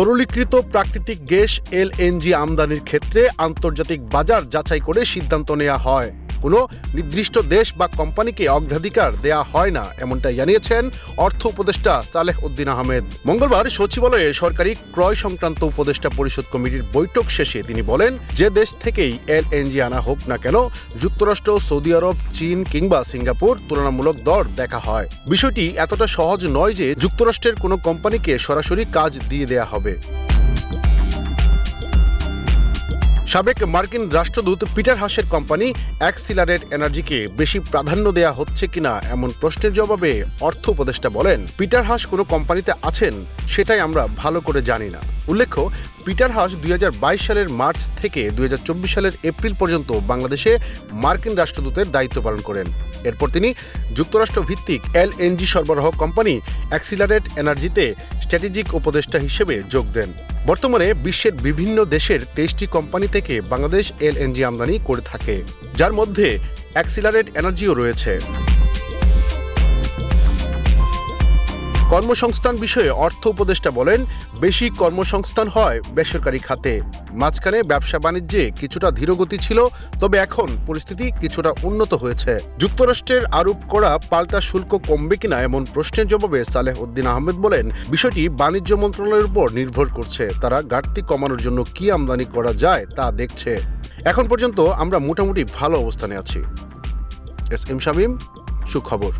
তরলীকৃত প্রাকৃতিক gas LNG আমদানির ক্ষেত্রে আন্তর্জাতিক বাজার যাচাই করে সিদ্ধান্ত নেওয়া হয়। কোনো নির্দিষ্ট দেশ বা কোম্পানিকে অগ্রাধিকার দেয়া হয় না, এমনটাই জানিয়েছেন অর্থ উপদেষ্টা সালেহ উদ্দিন আহমেদ। মঙ্গলবার সচিবালয়ে সরকারি ক্রয় সংক্রান্ত উপদেষ্টা পরিষদ কমিটির বৈঠক শেষে তিনি বলেন, যে দেশ থেকেই এলএনজি আনা হোক না কেন, যুক্তরাষ্ট্র, সৌদি আরব, চীন কিংবা সিঙ্গাপুর তুলনামূলক দর দেখা হয়। বিষয়টি এতটা সহজ নয় যে যুক্তরাষ্ট্রের কোনো কোম্পানিকে সরাসরি কাজ দিয়ে দেয়া হবে। সাবেক মার্কিন রাষ্ট্রদূত পিটার হাসের কোম্পানি অ্যাক্সিলারেট এনার্জিকে বেশি প্রাধান্য দেয়া হচ্ছে কিনা এমন প্রশ্নের জবাবে অর্থ উপদেষ্টা বলেন, পিটার হাস কোনো কোম্পানিতে আছেন সেটাই আমরা ভালো করে জানি না। উল্লেখ্য, পিটার হাস দুই হাজার বাইশ সালের মার্চ থেকে দুই হাজার চব্বিশ সালের এপ্রিল পর্যন্ত বাংলাদেশে মার্কিন রাষ্ট্রদূতের দায়িত্ব পালন করেন। এরপর তিনি যুক্তরাষ্ট্র ভিত্তিক এলএনজি সরবরাহ কোম্পানি অ্যাক্সিলারেট এনার্জিতে স্ট্র্যাটেজিক উপদেষ্টা হিসেবে যোগ দেন। বর্তমানে বিশ্বের বিভিন্ন দেশের তেইশটি কোম্পানি থেকে বাংলাদেশ এলএনজি আমদানি করে থাকে, যার মধ্যে অ্যাক্সিলারেট এনার্জিও রয়েছে। কর্মসংস্থান বিষয়ে অর্থ উপদেষ্টা বলেন, বেশি কর্মসংস্থান হয় বেসরকারি খাতে। মাঝখানে ব্যবসা বাণিজ্যে কিছুটা ধীরগতি ছিল, তবে এখন পরিস্থিতি কিছুটা উন্নত হয়েছে। যুক্তরাষ্ট্রের আরোপ করা পাল্টা শুল্ক কমবে কিনা এমন প্রশ্নের জবাবে সালেহ উদ্দিন আহমেদ বলেন, বিষয়টি বাণিজ্য মন্ত্রণালয়ের উপর নির্ভর করছে। তারা ঘাটতি কমানোর জন্য কি আমদানি করা যায় তা দেখছে। এখন পর্যন্ত আমরা মোটামুটি ভালো অবস্থানে আছি। এস এম শামীম, সুখবর।